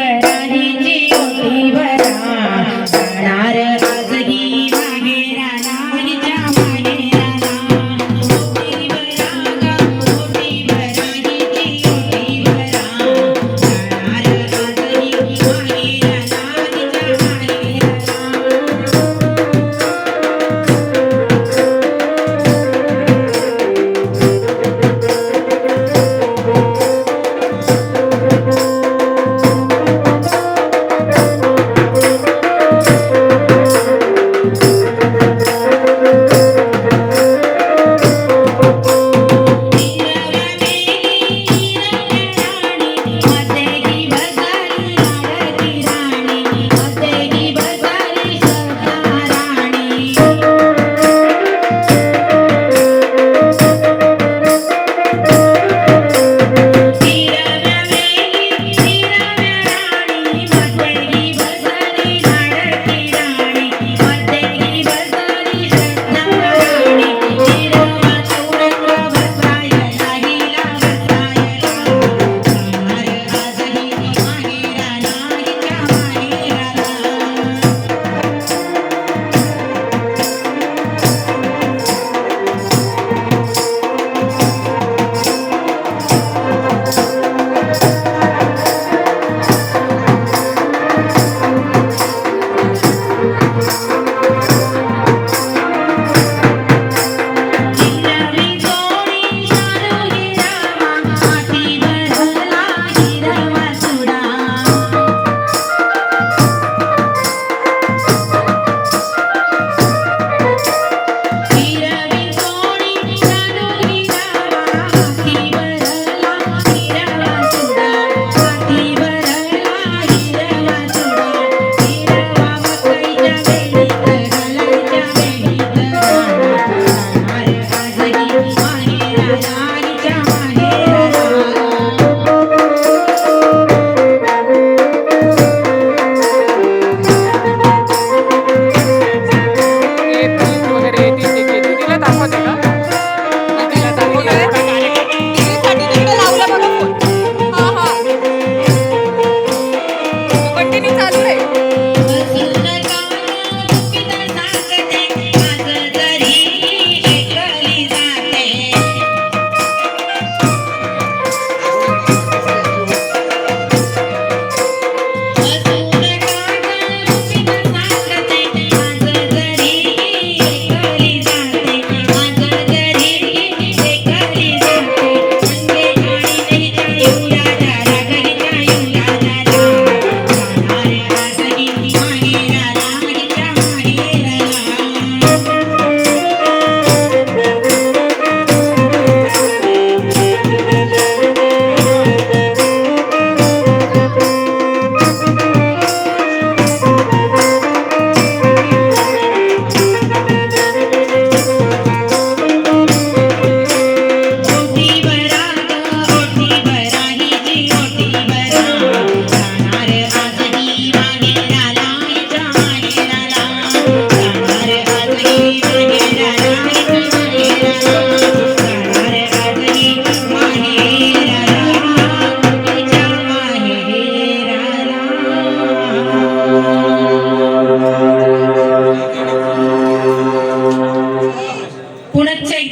വരാ ജിജി ഒന്നി വരാ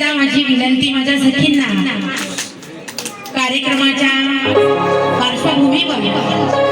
सर्वांना माझी विनंती माझ्या सखींना. कार्यक्रमाच्या पार्श्वभूमीवर.